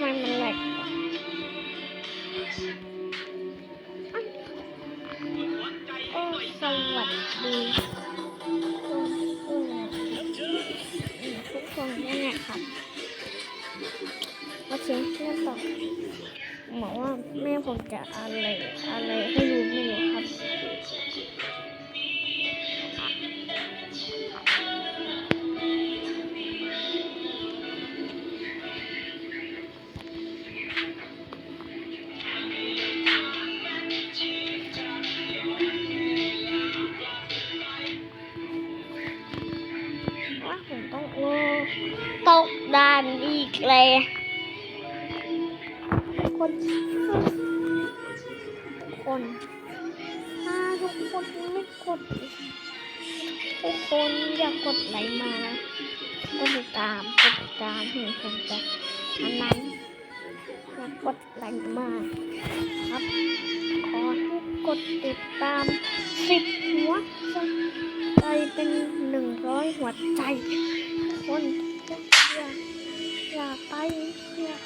ไมมันแหลกก็สวัสดีทุกคนด้วยนะครับว่าเชียงเพื่อนต่อบอกว่าแม่ผมจะอะไรอะไรให้ดูไม่รู้ครับ นอีกเลยคนคนถ้าทุกคนไม่กดทุกคนอยากกดไลค์มากดติดตามกดติดตามถึงผมจะอันนั้นอยากกดไลค์มาครับขอให้กดติดตามสิบหัวใจเป็นหนึ่งร้อยหัวใจคน อย่าไปอย่า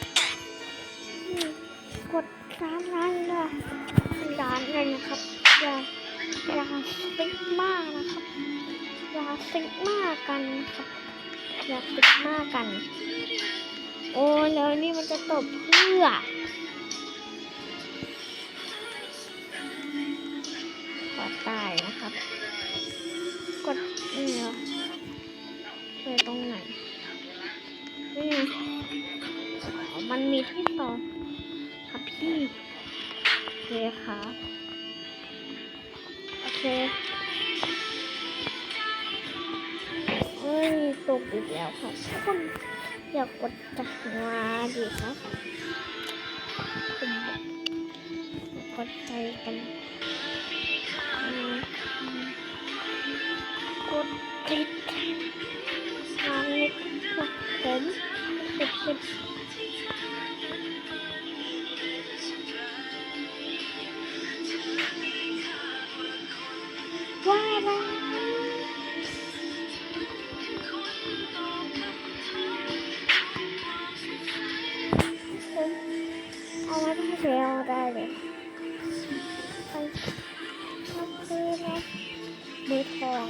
กดร้านนั้นเลยร้านเลยนะครับ อย่าอย่าซิกมากนะครับ อย่าซิกมากกันนะครับอย่าซิกมากกัน โอ้แล้วนี่มันจะตบเพื่อขอตายนะครับ กดนี่เหร นี่มันมีที่ต่อครับพี่โอเคครับโอเคเอ้ยตกอีกแล้วครับคนอยากกดจับมาดีครับผมกดใจกันกดติดทางเล็กของผม สิบสิบว่าแล้วเอาไว้ที่เซลได้เลยไปทำซื้อนะมือทอง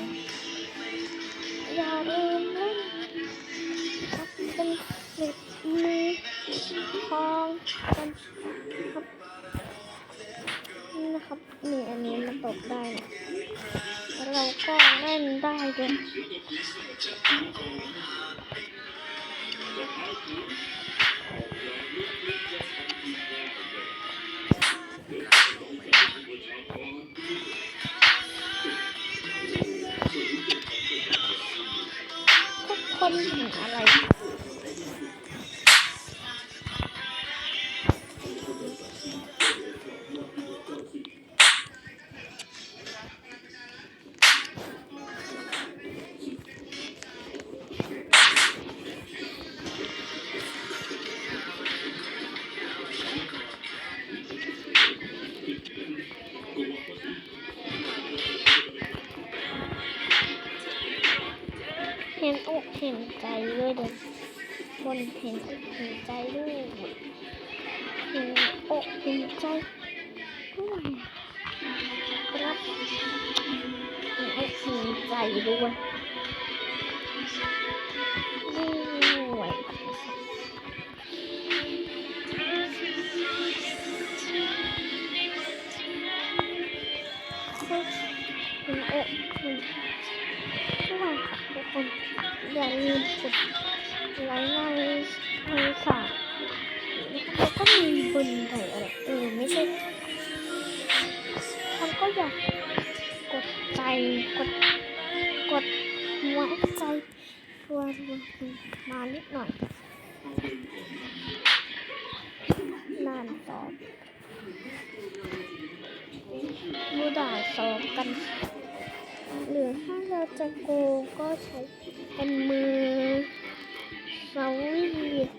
นี่นะครับ นี่อันนี้มันตกได้นะแล้วเราก็เล่นได้ด้วยทุกคนเห็นอะไร ห็นอกเห็นใจด้วยเด็กคนเห็นอกเห็นใจด้วยเห็นอกเห็นใจด้วยครับเห็นอกเห็นใจด้วยเห็นอกเห็น ด้วยค่ะทุกคนอย่าลืมกดไลค์ในในสาแล้วก็มีบนไหนอะไรเออไม่ใช่เขาก็อยากกดใจกดกดหัวใจรัวรัวมานิดหน่อยนานตอบบูดาสอบกัน หรือถ้าเราจะโกงก็ใช้เป็นมือสวีทุกค